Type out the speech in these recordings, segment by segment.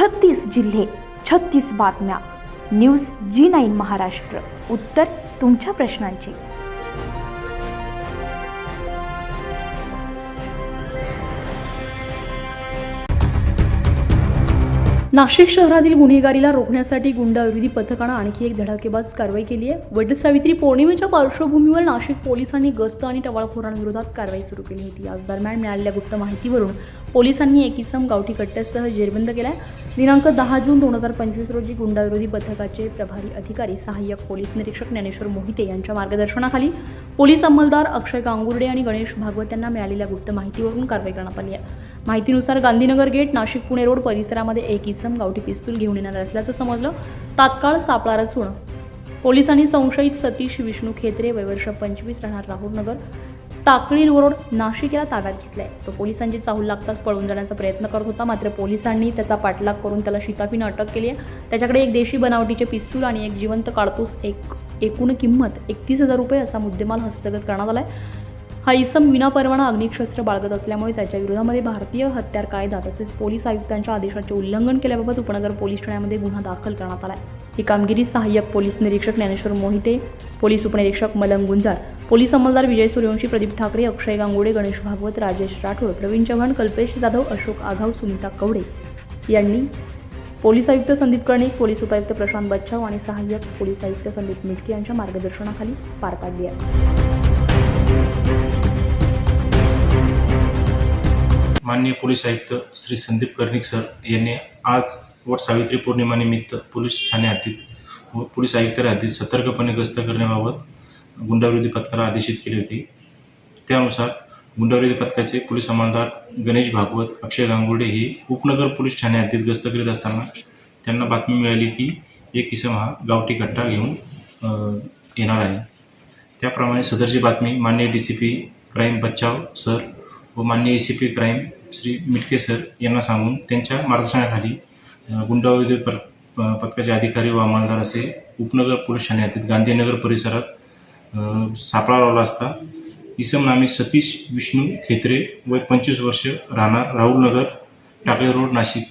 छत्तीस जिल्हे छत्तीस बातम्या. News G nine Maharashtra. उत्तर तुमच्या प्रश्नांची. नाशिक शहरातील गुन्हेगारीला रोखण्यासाठी गुंडाविरोधी पथकानं आणखी एक धडाकेबाज कारवाई केली आहे. वटसावित्री पौर्णिमेच्या पार्श्वभूमीवर नाशिक पोलिसांनी गस्त आणि टवाळखोरांविरोधात कारवाई सुरू केली होती. आज दरम्यान मिळालेल्या गुप्त माहितीवरून पोलिसांनी एक इसम गावठी कट्ट्यासह जेरबंद केला दिनांक दहा जून दोन हजार पंचवीस रोजी गुंडाविरोधी पथकाचे प्रभारी अधिकारी सहाय्यक पोलीस निरीक्षक ज्ञानेश्वर मोहिते यांच्या मार्गदर्शनाखाली पोलीस अंमलदार अक्षय गांगुर्डे आणि गणेश भागवत यांना मिळालेल्या गुप्त माहितीवरून कारवाई करण्यात आली आहे. माहितीनुसार गांधीनगर गेट नाशिक पुणे रोड परिसरामध्ये एक इसम गावठी पिस्तूल घेऊन येणार असल्याचं समजलं. तात्काळ सापळा रचून पोलिसांनी संशयित सतीश विष्णू खेत्रे वयवर्ष पंचवीस राहणार राहुल नगर टाकळी रोड नाशिक याला ताब्यात घेतलाय. तो पोलिसांची चाहूल लागताच पळून जाण्याचा प्रयत्न करत होता मात्र पोलिसांनी त्याचा पाठलाग करून त्याला शिताफीनं अटक केली आहे. त्याच्याकडे एक देशी बनावटीचे पिस्तूल आणि एक जिवंत काडतूस एक एकूण किंमत एकतीस हजार रुपये असा मुद्देमाल हस्तगत करण्यात आला आहे हा इसम विनापरवाना अग्निशस्त्र बाळगत असल्यामुळे त्याच्या विरोधामध्ये भारतीय हत्यार कायदा तसेच पोलीस आयुक्तांच्या आदेशाचे उल्लंघन केल्याबाबत उपनगर पोलीस ठाण्यामध्ये गुन्हा दाखल करण्यात आला आहे ही कामगिरी सहाय्यक पोलीस निरीक्षक ज्ञानेश्वर मोहिते पोलीस उपनिरीक्षक मलंग गुंजार पोलीस अंमलदार विजय सूर्यवंशी प्रदीप ठाकरे अक्षय गांगुडे गणेश भागवत राजेश राठोड प्रवीण चव्हाण कल्पेश जाधव अशोक आघाव सुनीता कवडे यांनी पोलीस आयुक्त संदीप कर्णिक पोलीस उपायुक्त प्रशांत बच्छाव आणि सहाय्यक पोलीस आयुक्त संदीप मिटके यांच्या मार्गदर्शनाखाली पार पाडली आहे. माननीय पोलीस आयुक्त श्री संदीप कर्णिक सर यांनी आज व सावित्री पौर्णिमानिमित्त पोलीस ठाणे हद्दीत व पोलीस आयुक्त हद्दीत सतर्कपणे गस्त करण्याबाबत गुंडाविरोधी पथकाला आदेशित केले होते. त्यानुसार गुंडाविरोधी पथकाचे पोलीस अंमलदार गणेश भागवत अक्षय गांगुर्डे हे उपनगर पोलीस ठाणे हद्दीत गस्त करीत असताना त्यांना बातमी मिळाली की एक इसम हा गावठी कट्टा घेऊन येणार आहे. त्याप्रमाणे सदरची बातमी मान्य D C P crime Bachhav sir व मान्य A C P crime Shri Mitke sir यांना सांगून त्यांच्या मार्गदर्शनाखाली अ, पर प- पथकाचे अधिकारी व अंमलदार असे उपनगर पोलीस ठाणे हद्दीत गांधीनगर परिसरात सापळा लावला असता. इसम नामे सतीश विष्णू खेत्रे वय पंचवीस वर्ष राहणार राहुल नगर टाकळे रोड नाशिक.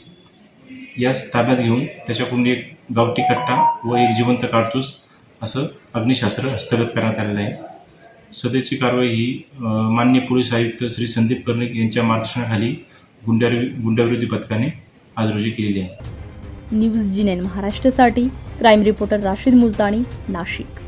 यास ताब्यात घेऊन त्याच्याकडून एक गावठी कट्टा व एक जिवंत काडतूस असं अग्निशास्त्र हस्तगत करण्यात आलेलं आहे. सध्याची कारवाई ही मान्य पोलीस आयुक्त श्री संदीप कर्णिक यांच्या मार्गदर्शनाखाली गुंड्या गुंडाविरोधी पथकाने आज रोजी केलेली आहे. न्यूज जिनेन महाराष्ट्रासाठी. Crime reporter Rashid Multani Nashik.